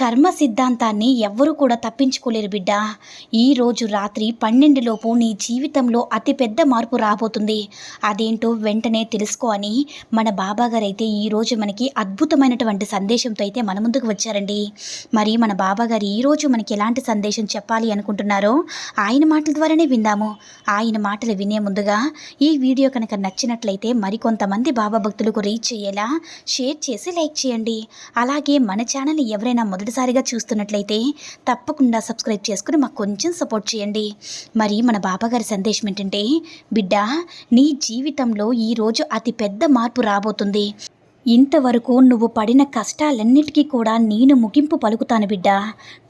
కర్మ సిద్ధాంతాన్ని ఎవ్వరూ కూడా తప్పించుకోలేరు బిడ్డ. ఈరోజు రాత్రి పన్నెండులోపు నీ జీవితంలో అతిపెద్ద మార్పు రాబోతుంది. అదేంటో వెంటనే తెలుసుకో అని మన బాబాగారు అయితే ఈరోజు మనకి అద్భుతమైనటువంటి సందేశంతో అయితే మన ముందుకు వచ్చారండి. మరి మన బాబాగారు ఈరోజు మనకి ఎలాంటి సందేశం చెప్పాలి అనుకుంటున్నారో ఆయన మాటల ద్వారానే విందాము. ఆయన మాటలు వినే ముందుగా ఈ వీడియో కనుక నచ్చినట్లయితే మరికొంతమంది బాబా భక్తులకు రీచ్ అయ్యేలా షేర్ చేసి లైక్ చేయండి. అలాగే మన ఛానల్ ఎవరైనా మొదటి మొదటిసారిగా చూస్తున్నట్లయితే తప్పకుండా సబ్స్క్రైబ్ చేసుకుని మాకు కొంచెం సపోర్ట్ చేయండి. మరి మన బాబాగారి సందేశం ఏంటంటే బిడ్డ నీ జీవితంలో ఈరోజు అతి పెద్ద మార్పు రాబోతుంది. ఇంతవరకు నువ్వు పడిన కష్టాలన్నిటికీ కూడా నేను ముగింపు పలుకుతాను బిడ్డ.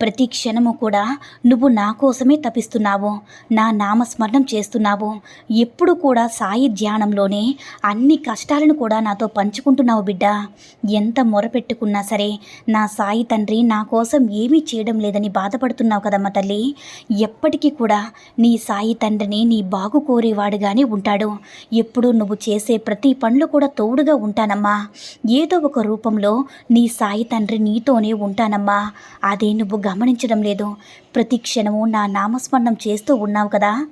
ప్రతి క్షణము కూడా నువ్వు నా కోసమే తపిస్తున్నావు నా నామస్మరణం చేస్తున్నావు. ఎప్పుడు కూడా సాయి ధ్యానంలోనే అన్ని కష్టాలను కూడా నాతో పంచుకుంటున్నావు బిడ్డ. ఎంత మొరపెట్టుకున్నా సరే నా సాయి తండ్రి నా కోసం ఏమీ చేయడం లేదని బాధపడుతున్నావు కదమ్మ తల్లి. ఎప్పటికీ కూడా నీ సాయి తండ్రిని నీ బాగు కోరేవాడుగానే ఉంటాడు. ఎప్పుడు నువ్వు చేసే ప్రతి పనులు కూడా తోడుగా ఉంటానమ్మా. ఏదో ఒక రూపంలో నీ సాయి తండ్రి నీతోనే ఉంటానమ్మా. అదే నువ్వు గమనించడం లేదు. ప్రతి క్షణము నా నామస్మరణం చేస్తూ ఉన్నావు కదా.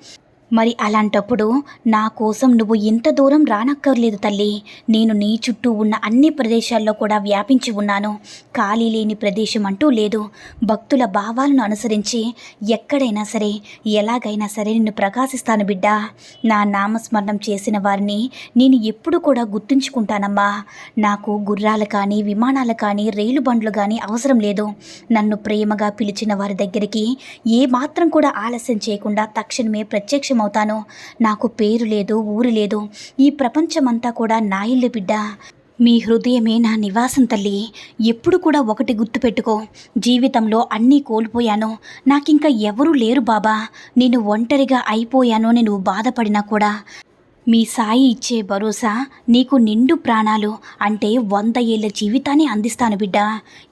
మరి అలాంటప్పుడు నా కోసం నువ్వు ఇంత దూరం రానక్కర్లేదు తల్లి. నేను నీ చుట్టూ ఉన్న అన్ని ప్రదేశాల్లో కూడా వ్యాపించి ఉన్నాను. ఖాళీ లేని ప్రదేశం అంటూ లేదు. భక్తుల భావాలను అనుసరించి ఎక్కడైనా సరే ఎలాగైనా సరే నిన్ను ప్రకాశిస్తాను బిడ్డా. నా నామస్మరణం చేసిన వారిని నేను ఎప్పుడు కూడా గుర్తుంచుకుంటానమ్మా. నాకు గుర్రాలు కానీ విమానాలు కానీ రైలు బండ్లు కానీ అవసరం లేదు. నన్ను ప్రేమగా పిలిచిన వారి దగ్గరికి ఏ మాత్రం కూడా ఆలస్యం చేయకుండా తక్షణమే ప్రత్యక్షం అవుతాను నాకు పేరు లేదు ఊరు లేదు. ఈ ప్రపంచమంతా కూడా నా ఇల్లు బిడ్డ. మీ హృదయమే నా నివాసం తల్లి. ఎప్పుడు కూడా ఒకటి గుర్తుపెట్టుకో. జీవితంలో అన్నీ కోల్పోయాను. నాకింకా ఎవరూ లేరు బాబా. నేను ఒంటరిగా అయిపోయాను నేను బాధపడినా కూడా. మీ సాయి ఇచ్చే భరోసా నీకు నిండు ప్రాణాలు అంటే వంద ఏళ్ళ జీవితాన్ని అందిస్తాను బిడ్డ.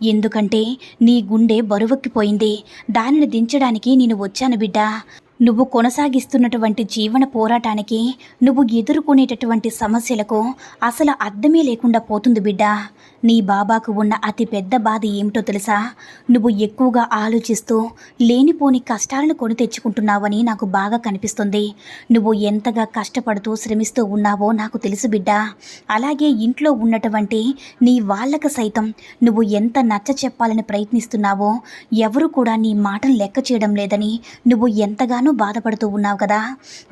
ఎందుకంటే నీ గుండె బరువెక్కిపోయింది. దానిని దించడానికి నేను వచ్చాను బిడ్డ. నువ్వు కొనసాగిస్తున్నటువంటి జీవన పోరాటానికి నువ్వు ఎదుర్కొనేటటువంటి సమస్యలకు అసలు అర్థమే లేకుండా పోతుంది బిడ్డ. నీ బాబాకు ఉన్న అతి పెద్ద బాధ ఏమిటో తెలుసా? నువ్వు ఎక్కువగా ఆలోచిస్తూ లేనిపోని కష్టాలను కొని తెచ్చుకుంటున్నావని నాకు బాగా కనిపిస్తుంది. నువ్వు ఎంతగా కష్టపడుతూ శ్రమిస్తూ ఉన్నావో నాకు తెలుసు బిడ్డ. అలాగే ఇంట్లో ఉన్నటువంటి నీ వాళ్ళకు సైతం నువ్వు ఎంత నచ్చ చెప్పాలని ప్రయత్నిస్తున్నావో ఎవరు కూడా నీ మాటను లెక్క చేయడం లేదని నువ్వు ఎంతగానో ఎంతగానో బాధపడుతూ ఉన్నావు కదా.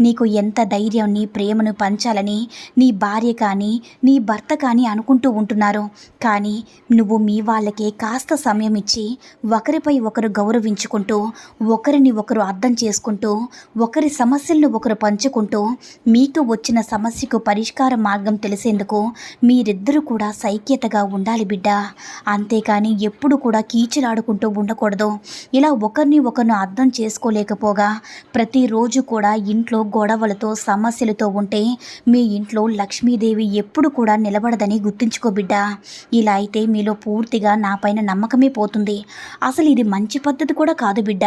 నీకు ఎంత ధైర్యం నీ ప్రేమను పంచాలని నీ భార్య కానీ నీ భర్త కానీ అనుకుంటూ ఉంటున్నారు. కానీ నువ్వు మీ వాళ్ళకే కాస్త సమయం ఇచ్చి ఒకరిపై ఒకరు గౌరవించుకుంటూ ఒకరిని ఒకరు అర్థం చేసుకుంటూ ఒకరి సమస్యలను ఒకరు పంచుకుంటూ మీకు వచ్చిన సమస్యకు పరిష్కార మార్గం తెలిసేందుకు మీరిద్దరూ కూడా సైక్యతగా ఉండాలి బిడ్డ. అంతేకాని ఎప్పుడు కూడా కీచులాడుకుంటూ ఉండకూడదు. ఇలా ఒకరిని ఒకరిని అర్థం చేసుకోలేకపోగా ప్రతిరోజు కూడా ఇంట్లో గొడవలతో సమస్యలతో ఉంటే మీ ఇంట్లో లక్ష్మీదేవి ఎప్పుడు కూడా నిలబడదని గుర్తుంచుకో బిడ్డ. ఇలా అయితే మీలో పూర్తిగా నా పైన నమ్మకమే పోతుంది. అసలు ఇది మంచి పద్ధతి కూడా కాదు బిడ్డ.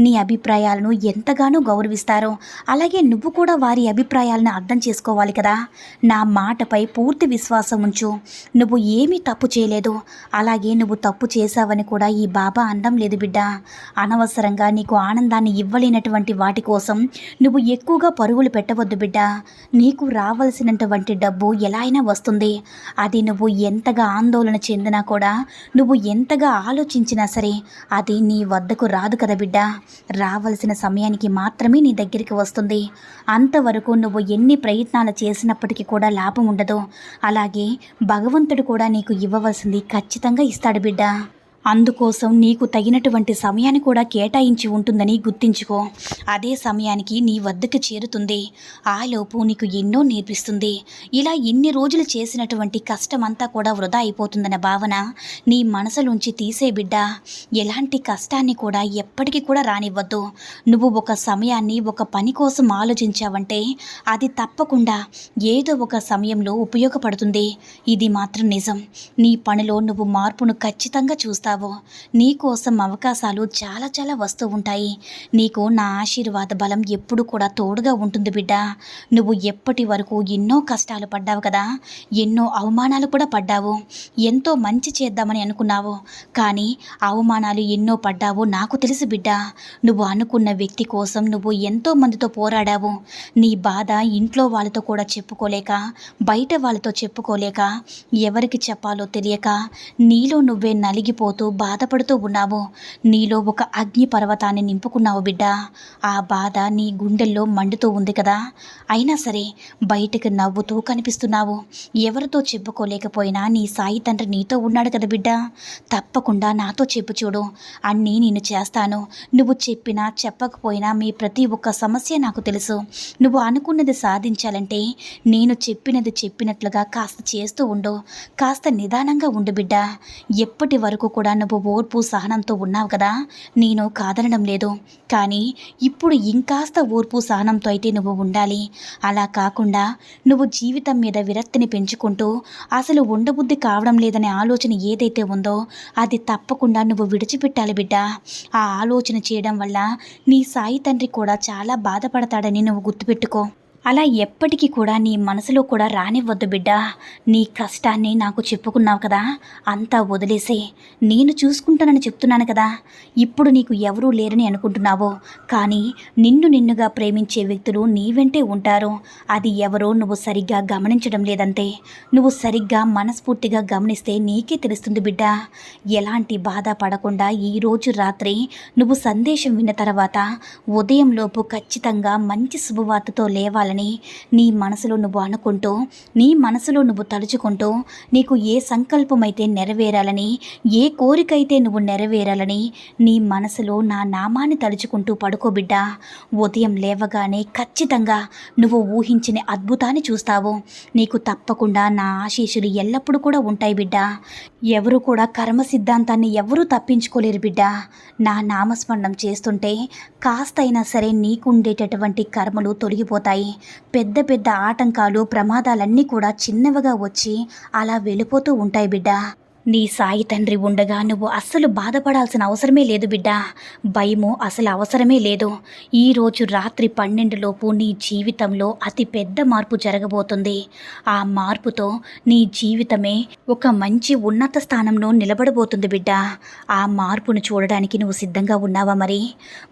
నీ అభిప్రాయాలను ఎంతగానో గౌరవిస్తారో అలాగే నువ్వు కూడా వారి అభిప్రాయాలను అర్థం చేసుకోవాలి కదా. నా మాటపై పూర్తి విశ్వాసం ఉంచు. నువ్వు ఏమీ తప్పు చేయలేదు. అలాగే నువ్వు తప్పు చేశావని కూడా ఈ బాబా అనడం లేదు బిడ్డ. అనవసరంగా నీకు ఆనందాన్ని ఇవ్వలేనటువంటి వాటి కోసం నువ్వు ఎక్కువగా పరుగులు పెట్టవద్దు బిడ్డ. నీకు రావలసినటువంటి డబ్బు ఎలా అయినా వస్తుంది. అది నువ్వు ఎంతగా ఆందోళన చెందినా కూడా నువ్వు ఎంతగా ఆలోచించినా సరే అది నీ వద్దకు రాదు కదా బిడ్డ. రావలసిన సమయానికి మాత్రమే నీ దగ్గరికి వస్తుంది. అంతవరకు నువ్వు ఎన్ని ప్రయత్నాలు చేసినప్పటికీ కూడా లాభం ఉండదు. అలాగే భగవంతుడు కూడా నీకు ఇవ్వవలసింది ఖచ్చితంగా ఇస్తాడు బిడ్డ. అందుకోసం నీకు తగినటువంటి సమయాన్ని కూడా కేటాయించి ఉంటుందని గుర్తించుకో. అదే సమయానికి నీ వద్దకు చేరుతుంది. ఆలోపు నీకు ఎన్నో నేర్పిస్తుంది. ఇలా ఇన్ని రోజులు చేసినటువంటి కష్టమంతా కూడా వృధా అయిపోతుందన్న భావన నీ మనసులోంచి తీసే బిడ్డ. ఎలాంటి కష్టాన్ని కూడా ఎప్పటికీ కూడా రానివ్వద్దు. నువ్వు ఒక సమయాన్ని ఒక పని కోసం ఆలోచించావంటే అది తప్పకుండా ఏదో ఒక సమయంలో ఉపయోగపడుతుంది. ఇది మాత్రం నిజం. నీ పనిలో నువ్వు మార్పును ఖచ్చితంగా చూస్తావు. చేస్తావో? నీకోసం అవకాశాలు చాలా చాలా వస్తూ ఉంటాయి. నీకు నా ఆశీర్వాద బలం ఎప్పుడు కూడా తోడుగా ఉంటుంది బిడ్డ. నువ్వు ఎప్పటి వరకు ఎన్నో కష్టాలు పడ్డావు కదా? ఎన్నో అవమానాలు కూడా పడ్డావు. ఎంతో మంచి చేద్దామని అనుకున్నావు. కానీ అవమానాలు ఎన్నో పడ్డావు నాకు తెలుసు బిడ్డ. నువ్వు అనుకున్న వ్యక్తి కోసం నువ్వు ఎంతో మందితో పోరాడావు. నీ బాధ ఇంట్లో వాళ్ళతో కూడా చెప్పుకోలేక బయట వాళ్ళతో చెప్పుకోలేక ఎవరికి చెప్పాలో తెలియక నీలో నువ్వే నలిగిపోతూ బాధపడుతూ ఉన్నావు. నీలో ఒక అగ్ని పర్వతాన్ని నింపుకున్నావు బిడ్డ. ఆ బాధ నీ గుండెల్లో మండుతూ ఉంది కదా. అయినా సరే బయటకు నవ్వుతూ కనిపిస్తున్నావు. ఎవరితో చెప్పుకోలేకపోయినా నీ సాయి తండ్రి నీతో ఉన్నాడు కదా బిడ్డ. తప్పకుండా నాతో చెప్పు చూడు. అన్నీ నేను చేస్తాను. నువ్వు చెప్పినా చెప్పకపోయినా మీ ప్రతి ఒక్క సమస్య నాకు తెలుసు. నువ్వు అనుకున్నది సాధించాలంటే నేను చెప్పినది చెప్పినట్లుగా కాస్త చేస్తూ ఉండు. కాస్త నిదానంగా ఉండు బిడ్డ. ఎప్పటి వరకు కూడా నువ్వు ఓర్పు సహనంతో ఉన్నావు కదా? నేను కాదనడం లేదు. కానీ ఇప్పుడు ఇంకాస్త ఓర్పు సహనంతో అయితే నువ్వు ఉండాలి. అలా కాకుండా నువ్వు జీవితం మీద విరక్తిని పెంచుకుంటూ అసలు ఉండబుద్ధి కావడం లేదనే ఆలోచన ఏదైతే ఉందో అది తప్పకుండా నువ్వు విడిచిపెట్టాలి బిడ్డ. ఆ ఆలోచన చేయడం వల్ల నీ సాయి తండ్రి కూడా చాలా బాధపడతాడని నువ్వు గుర్తుపెట్టుకో. అలా ఎప్పటికీ కూడా నీ మనసులో కూడా రానివ్వద్దు బిడ్డా. నీ కష్టాన్ని నాకు చెప్పుకున్నావు కదా అంతా వదిలేసే. నేను చూసుకుంటానని చెప్తున్నాను కదా. ఇప్పుడు నీకు ఎవరూ లేరని అనుకుంటున్నావో కానీ నిన్ను నిన్నుగా ప్రేమించే వ్యక్తులు నీ వెంటే ఉంటారు. అది ఎవరో నువ్వు సరిగ్గా గమనించడం లేదంతే. నువ్వు సరిగ్గా మనస్ఫూర్తిగా గమనిస్తే నీకే తెలుస్తుంది బిడ్డా. ఎలాంటి బాధ పడకుండా ఈరోజు రాత్రి నువ్వు సందేశం విన్న తర్వాత ఉదయంలోపు ఖచ్చితంగా మంచి శుభవార్తతో లేవాలి లేవాలని నీ మనసులో నువ్వు అనుకుంటూ నీ మనసులో నువ్వు తలుచుకుంటూ నీకు ఏ సంకల్పమైతే నెరవేరాలని ఏ కోరికైతే నువ్వు నెరవేరాలని నీ మనసులో నా నామాన్ని తలుచుకుంటూ పడుకోబిడ్డ ఉదయం లేవగానే ఖచ్చితంగా నువ్వు ఊహించిన అద్భుతాన్ని చూస్తావు. నీకు తప్పకుండా నా ఆశీస్సులు ఎల్లప్పుడూ కూడా ఉంటాయి బిడ్డ. ఎవరు కూడా కర్మ సిద్ధాంతాన్ని ఎవరూ తప్పించుకోలేరు బిడ్డ. నా నామస్మరణం చేస్తుంటే కాస్తైనా సరే నీకుండేటటువంటి కర్మలు తొలగిపోతాయి. పెద్ద పెద్ద ఆటంకాలు ప్రమాదాలన్నీ కూడా చిన్నవిగా వచ్చి అలా వెళ్ళిపోతూ ఉంటాయి బిడ్డ. నీ సాయి తండ్రి ఉండగా నువ్వు అస్సలు బాధపడాల్సిన అవసరమే లేదు బిడ్డా. భయము అసలు అవసరమే లేదు. ఈరోజు రాత్రి పన్నెండులోపు నీ జీవితంలో అతి పెద్ద మార్పు జరగబోతుంది. ఆ మార్పుతో నీ జీవితమే ఒక మంచి ఉన్నత స్థానంలో నిలబడబోతుంది బిడ్డా. ఆ మార్పును చూడడానికి నువ్వు సిద్ధంగా ఉన్నావా మరి?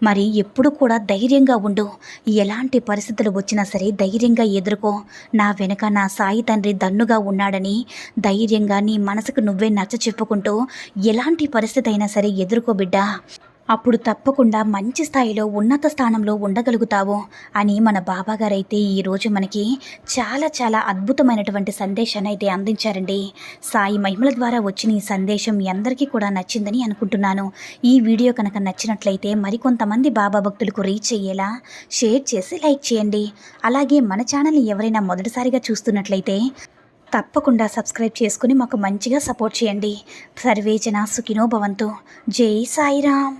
మరి ఎప్పుడు కూడా ధైర్యంగా ఉండు. ఎలాంటి పరిస్థితులు వచ్చినా సరే ధైర్యంగా ఎదుర్కో. నా వెనుక నా సాయి తండ్రి దన్నుగా ఉన్నాడని ధైర్యంగా నీ మనసుకు నువ్వే నచ్చ చెప్పుకుంటూ ఎలాంటి పరిస్థితి అయినా సరే ఎదుర్కో బిడ్డ. అప్పుడు తప్పకుండా మంచి స్థాయిలో ఉన్నత స్థానంలో ఉండగలుగుతావు అని మన బాబాగారైతే ఈరోజు మనకి చాలా చాలా అద్భుతమైనటువంటి సందేశాన్ని అయితే అందించారండి. సాయి మహిమల ద్వారా వచ్చిన ఈ సందేశం మీ అందరికీ కూడా నచ్చిందని అనుకుంటున్నాను. ఈ వీడియో కనుక నచ్చినట్లయితే మరికొంతమంది బాబా భక్తులకు రీచ్ అయ్యేలా షేర్ చేసి లైక్ చేయండి. అలాగే మన ఛానల్ని ఎవరైనా మొదటిసారిగా చూస్తున్నట్లయితే తప్పకుండా సబ్స్క్రైబ్ చేసుకుని మాకు మంచిగా సపోర్ట్ చేయండి. సర్వేజన సుఖినో భవంతు. జై సాయిరామ్.